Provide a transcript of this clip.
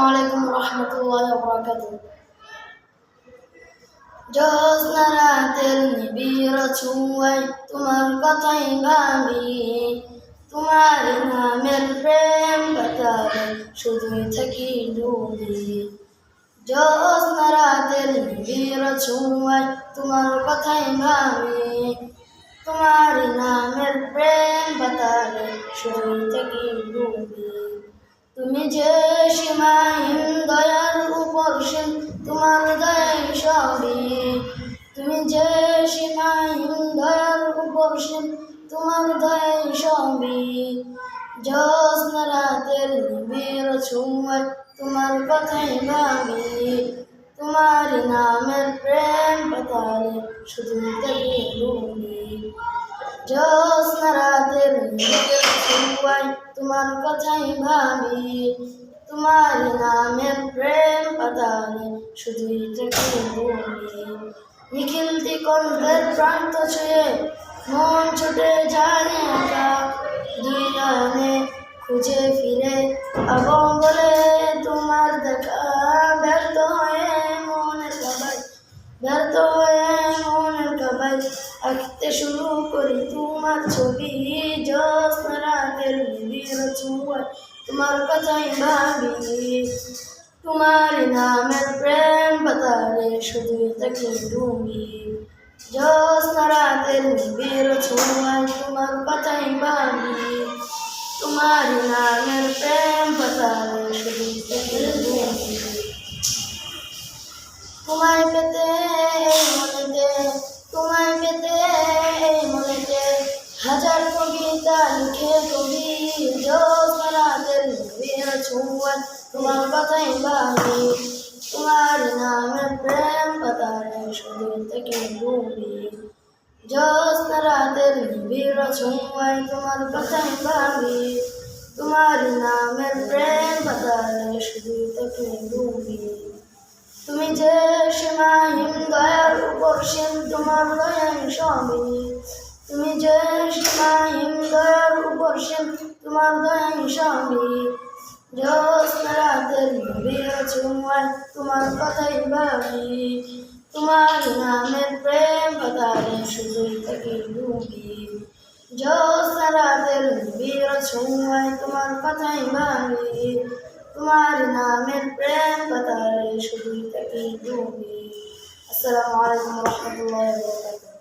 আলাইকুম রহমতুল্লাহ বরকাত জ্যোৎস্না রাতের নিবিড় ছুঁয়ায় তোমার কথাই ভাবি তোমার নামের প্রেম বাতাবে শুধুই থাকি ডুবি জ্যোৎস্না রাতের নিবিড় ছুঁয়ায় তোমার কথাই ভাবি তোমার নামের প্রেম বাতাবে শুধুই থাকি ডুবি তুমি যে সীমাহীন দয়ার উপর সীম তোমার দয়াই সবই তুমি যে সীমাহীন দয়ার উপর সীম তোমার দয়াই সবই জ্যোৎস্না রাতের নিবিড় ছুঁয়ায় তোমার কথাই ভাবি। তোমার নামের প্রেম পাতালে শুধু ডুবি জ্যোৎস্না রাতের ছুঁয়ায় তোমার কথাই ভাবি। তোমার নামের প্রেম পাতালে শুধুই থেকে বলি নিখিলতি কণ্ঠের প্রান্ত ছুঁয়ে মন ছুটে যায় একা। দুই নয়নে খুঁজে ফিরে এবং বলে, তোমার দেখা ব্যর্থ হয়ে মনে কাবাই ব্যর্থ হয়ে আঁকতে শুরু করি। তোমার ছবি রাতের নিবিড় ছুঁয়ায় তোমার কথাই ভাবি। তোমার নামের প্রেম পাতালে শুধু তাকে ডুবি। রাতের নিবিড় ছুঁয়ায় তোমার কথাই ভাবি। তোমার নামের প্রেম পাতালে শুধু তাকে ডুবি। তোমায় পেতে হাজার কবিতা লিখে কবি জোসরাতের নবীর ছোঁয়ায় তোমার কথাই ভাবি তোমার নামের প্রেম পাতারে শুধু থেকে ডুবি জোসরাতের নবীর ছোঁয়ায় তোমার কথাই ভাবি তোমার নামের প্রেম পাতারে শুধু থেকে ডুবি তুমি যে সীমাহীন দয়ার উপর সীম তোমার দয়াই স্বামী তুমি যে দয়ার তোমার দয়াই স্বামী জ্যোৎস্না রাতের নবীর ছুঁয়ায় তোমার কথাই ভাবি। তোমার নামের প্রেম পাতারে শুধুই থাকি ডুবি জ্যোৎস্না রাতের নবীর ছুঁয়ায় তোমার কথাই ভাবি। তোমার নামের প্রেম পাতারে শুধুই থাকি ডুবি আসসালামু আলাইকুম রহমতুল্লাহ